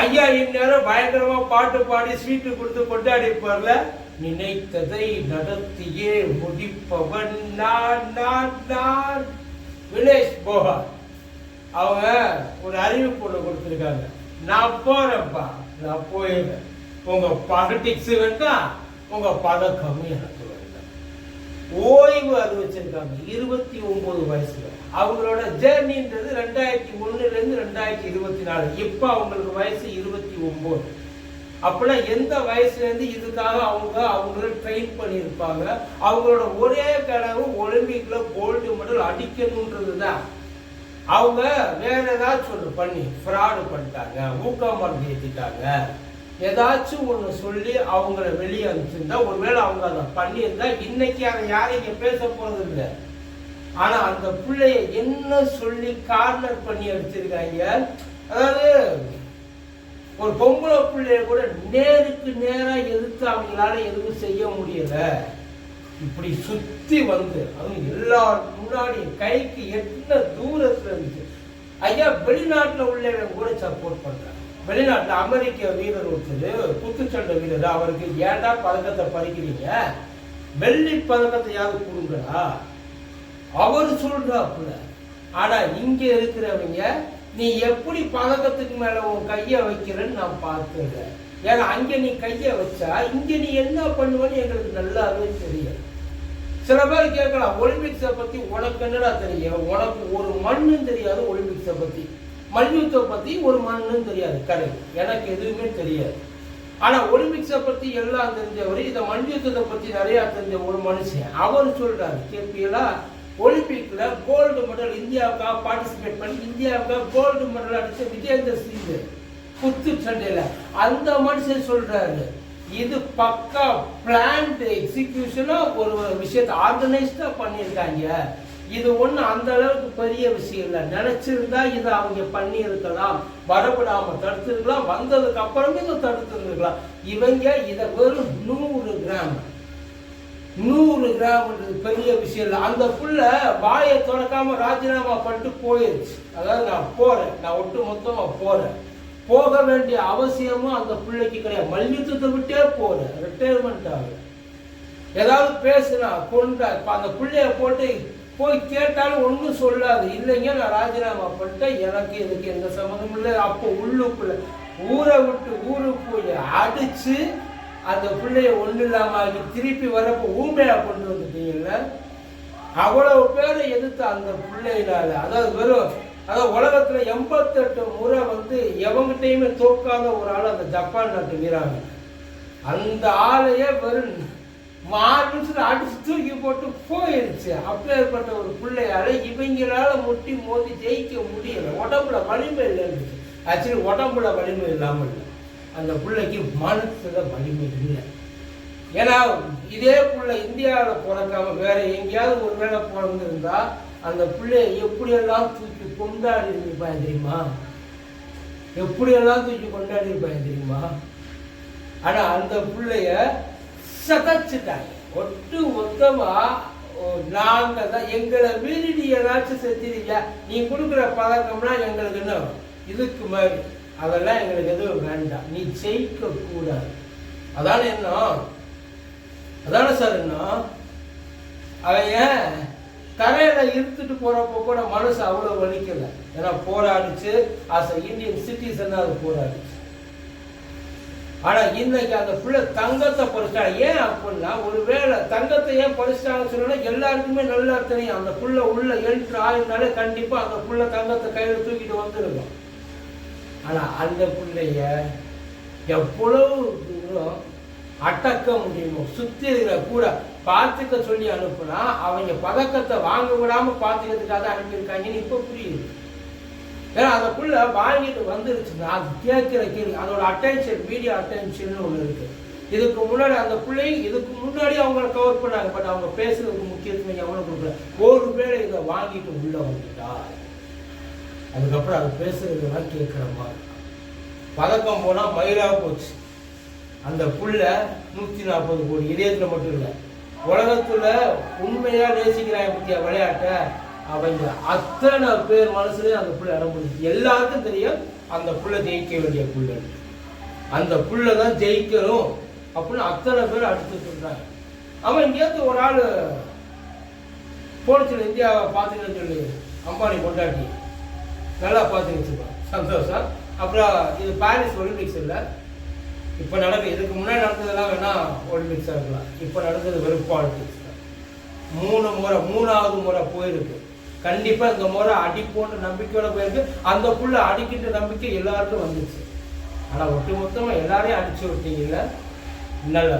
ஐயா இந்நேரம் பயங்கரமா பாட்டு பாடி ஸ்வீட்டு கொடுத்து கொண்டாடி இருப்பார்ல? நினைத்ததை நடத்தியே முடிப்பவன் நான் நான் நான். வினேஷ் போகா அவங்க ஒரு அறிவிப்பு ஒன்று கொடுத்துருக்காங்க. நான் போறேன்ப்பா நான் போயிடுறேன். உங்க பாலிடிக்ஸ் வேண்டாம் உங்க பதக்கமும் எனக்கு வேண்டாம். ஓய்வு அறிவிச்சிருக்காங்க இருபத்தி ஒன்பது வயசுல. அவங்களோட ஜேர்னின்றது ரெண்டாயிரத்தி ஒண்ணுல இருந்து ரெண்டாயிரத்தி இருபத்தி நாலு இப்போ அவங்களுக்கு வயசு இருபத்தி ஒம்பது. அப்பெல்லாம் எந்த வயசுல இருந்து இதுக்காக அவங்க அவங்கள ட்ரெயின் பண்ணியிருப்பாங்க? அவங்களோட ஒரே கனவு ஒலிம்பிக்ல கோல்டு மெடல் அடிக்கணுன்றது தான் அவங்க வேற ஏதாச்சும் ஒன்று பண்ணி. ஃப்ராடு பண்ணிட்டாங்க ஊக்கம் ஏற்றிட்டாங்க ஏதாச்சும் ஒன்று சொல்லி அவங்கள வெளியே அனுப்பிச்சிருந்தா ஒருவேளை அவங்க அதை பண்ணியிருந்தா இன்னைக்கு அதை யாரும் இங்க பேச போகிறது இல்லை ஆனா அந்த பிள்ளைய என்ன சொல்லி கார்னர் பண்ணி அடிச்சிருக்காங்க அதாவது ஒரு பொம்பளை பிள்ளைய கூட நேருக்கு நேராக எதிர்த்து அவங்களால எதுவும் செய்ய முடியல? இப்படி சுத்தி வந்து அவங்க எல்லார் முன்னாடி கைக்கு எத்தனை தூரத்துல இருந்துச்சு ஐயா வெளிநாட்டுல உள்ளவங்க கூட சப்போர்ட் பண்றாங்க வெளிநாட்டுல அமெரிக்க வீரர் ஒருத்தர் குத்துச்சண்டை வீரர் அவருக்கு ஏன்டா பதக்கத்தை பறிக்கிறீங்க? வெள்ளி பதக்கத்தை யாரும் கொடுங்கடா? அவர் சொல்றாப்புல ஆனா இங்க இருக்கிறவங்க நீ எப்படி பதக்கத்துக்கு மேல உன் கைய வைக்கிறன்னு நான் பார்த்துடுறேன் ஏன்னா அங்க நீ கைய வச்சா இங்க நீ என்ன பண்ணுவேன்னு எங்களுக்கு நல்லாவே தெரியும். சில பேர் கேட்கலாம் ஒலிம்பிக்ஸை பத்தி உனக்கு என்னடா தெரியும்? உனக்கு ஒரு மண்ணும் தெரியாது ஒலிம்பிக்ஸை பத்தி. மல்யுத்தத்தை பத்தி ஒரு மண்ணும் தெரியாது கரெக்ட் எனக்கு எதுவுமே தெரியாது. ஆனா ஒலிம்பிக்ஸை பத்தி எல்லாம் தெரிஞ்சவர் இதை மல்யுத்தத்தை பத்தி நிறைய தெரிஞ்ச ஒரு மனுஷன். அவர் சொல்றாரு கேப்பீங்களா? ஒலிம்பிக்ல கோல்டு மெடல் இந்தியாவுக்காக பார்ட்டிசிபேட் பண்ணி இந்தியாவுக்காக கோல்டு மெடல் அடிச்ச விஜேந்தர் சிங் குத்து சண்டையில். அந்த மனுஷன் சொல்றாரு இது பக்கா பிளான்ட் எக்ஸிகியூஷனா ஒரு விஷயத்தை ஆர்கனைஸ்டா பண்ணியிருக்காங்க. இது ஒன்றும் அந்த அளவுக்கு பெரிய விஷயம் இல்லை. நினைச்சிருந்தா இதை அவங்க பண்ணியிருக்கலாம். இருக்கலாம் தடுத்துருக்கலாம். வந்ததுக்கு அப்புறமே இதை தடுத்துருக்கலாம். இவங்க இதை வெறும் நூறு கிராம் நூறு கிராம்ன்றது பெரிய விஷயம் இல்லை. அந்த புள்ள வாயை திறக்காம ராஜினாமா பண்ணிட்டு போயிருச்சு. அதாவது நான் போறேன். நான் ஒட்டு மொத்தமாக போறேன். போக வேண்டிய அவசியமும் அந்த பிள்ளைக்கு கிடையாது. மல்யுத்தத்தை விட்டே போறேன். ரிட்டையர்மெண்ட் ஆகுது. ஏதாவது பேசுனா கொண்டா இப்போ அந்த பிள்ளைய போட்டு போய் கேட்டாலும் ஒன்றும் சொல்லாது. இல்லைங்க நான் ராஜினாமா பண்ணிட்டேன். எனக்கு இதுக்கு எந்த சம்மந்தமும் இல்லை. அப்போ உள்ளுக்குள்ள ஊரை விட்டு ஊருக்கு போய் அடிச்சு அந்த பிள்ளைய ஒன்றும் இல்லாமல் திருப்பி வரப்போ ஊமையாக கொண்டு வந்துட்டீங்கல்ல அவ்வளவு பேரை எதிர்த்து அந்த பிள்ளையினால அதாவது வெறும் அதாவது உலகத்தில் எண்பத்தெட்டு முறை வந்து எவங்கிட்டையுமே தோக்காத ஒரு ஆள் அந்த ஜப்பான் நாட்டு வீராங்க அந்த ஆளையே வெறும் மார்பிள்ஸ்ல அடிச்சு தூக்கி போட்டு போயிருச்சு. அப்பேற்பட்ட ஒரு பிள்ளையால இவங்களால முட்டி மோதி ஜெயிக்க முடியல. உடம்புல வலிமை இல்லைன்னு. ஆக்சுவலி உடம்புல வலிமை இல்லாமல். இல்லை அந்த பிள்ளைக்கு மனசில் வலிமை இல்லை. ஏன்னா இதே பிள்ளை இந்தியாவில் பிறக்காம வேற எங்கேயாவது ஒரு வேளை பிறந்திருந்தா அந்த பிள்ளைய எப்படியெல்லாம் தூக்கி கொண்டாடி இருப்பாங்க தெரியுமா? எப்படியெல்லாம் தூக்கி கொண்டாடி இருப்பாங்க தெரியுமா? ஆனால் அந்த பிள்ளைய சதைச்சிட்டாங்க. ஒட்டு மொத்தமாக நாங்கள் தான் எங்களை மீறி நீ ஏதாச்சும் செஞ்சிருக்க நீ கொடுக்குற பதக்கம்னா எங்களுக்கு என்ன இதுக்கு மாதிரி அதெல்லாம் எங்களுக்கு எதுவும் வேண்டாம். நீ ஜெயிக்க கூடாது அதான என்ன? அதான சார் என்ன? அவன் தரையில இருந்துட்டு போறப்ப கூட மனசு அவ்வளவு வலிக்கல. ஏன்னா போராடிச்சு. அஸ் இந்தியன் சிட்டிசன் அது போராடிச்சு. ஆனா இன்னைக்கு அந்த புள்ள தங்கத்தை பறிச்சா ஏன் அப்படின்னா ஒருவேளை தங்கத்தை ஏன் பறிச்சிட்டாங்கன்னு சொன்னா எல்லாருக்குமே நல்லா தெரியும். அந்த புள்ள உள்ள எழுத்து ஆயிருந்தாலே கண்டிப்பா அந்த புள்ள தங்கத்தை கையில தூக்கிட்டு வந்துருக்கும் ஆனா அந்த பிள்ளைய எவ்வளவு தூரம் அடக்க முடியுமோ சுத்தி இருக்கிற கூட பார்த்துக்க சொல்லி அனுப்புனா அவங்க பதக்கத்தை வாங்க விடாம பார்த்துக்கிறதுக்காக அனுப்பியிருக்காங்கன்னு இப்போ புரியுது. ஏன்னா அந்த புள்ள வாங்கிட்டு வந்துருச்சுன்னா அது கேட்கிற கேள்வி அதோட அட்டென்ஷன் மீடியா அட்டென்ஷன் ஒன்று இருக்கு. இதுக்கு முன்னாடி அந்த பிள்ளை இதுக்கு முன்னாடி அவங்கள கவர் பண்ணாங்க பட் அவங்க பேசுறதுக்கு முக்கியத்துவம் எவ்வளோ கொடுக்கல. ஒரு பேரை இதை வாங்கிட்டு உள்ள வந்துட்டா அதுக்கப்புறம் அது பேசுறதுலாம் கேட்கிற மாதிரி பதக்கம் போனால் மயிலாக போச்சு. அந்த புள்ள நூற்றி நாற்பது கோடி இதயத்தில் மட்டும் இல்லை. உலகத்தில் உண்மையாக நேசிக்கிறாங்க பற்றிய விளையாட்டை? அவங்க அத்தனை பேர் மனசுலேயும் அந்த புள்ள இடம் பிடிச்சி. எல்லாருக்கும் தெரியும் அந்த புள்ள ஜெயிக்க வேண்டிய புள்ள. அந்த புள்ள தான் ஜெயிக்கணும் அப்படின்னு அத்தனை பேர் அடுத்து சொல்கிறாங்க அவன் இங்கேருந்து ஒரு ஆள் போலீஸில் இந்தியாவை பார்த்துக்கன்னு சொல்லி அம்பானி கொண்டாட்டி நல்லா பார்த்து வச்சுக்கோ சந்தோஷம். அப்புறம் இது பாரிஸ் ஒலிம்பிக்ஸ் இல்லை. இப்போ நடக்கு இதுக்கு முன்னாடி நடந்ததெல்லாம் வேணால் ஒலிம்பிக்ஸாக இருக்கலாம். இப்போ நடந்தது வெறும் பாலிடிக்ஸ் தான். மூணு முறை மூணாவது முறை போயிருக்கு. கண்டிப்பாக இந்த முறை அடிப்போன்ற நம்பிக்கையோட போயிருக்கு. அந்த புள்ள அடிக்கின்ற நம்பிக்கை எல்லாருக்கும் வந்துச்சு. ஆனால் ஒட்டு மொத்தமாக எல்லாரையும் அடிச்சு விட்டீங்கல்ல? நல்லா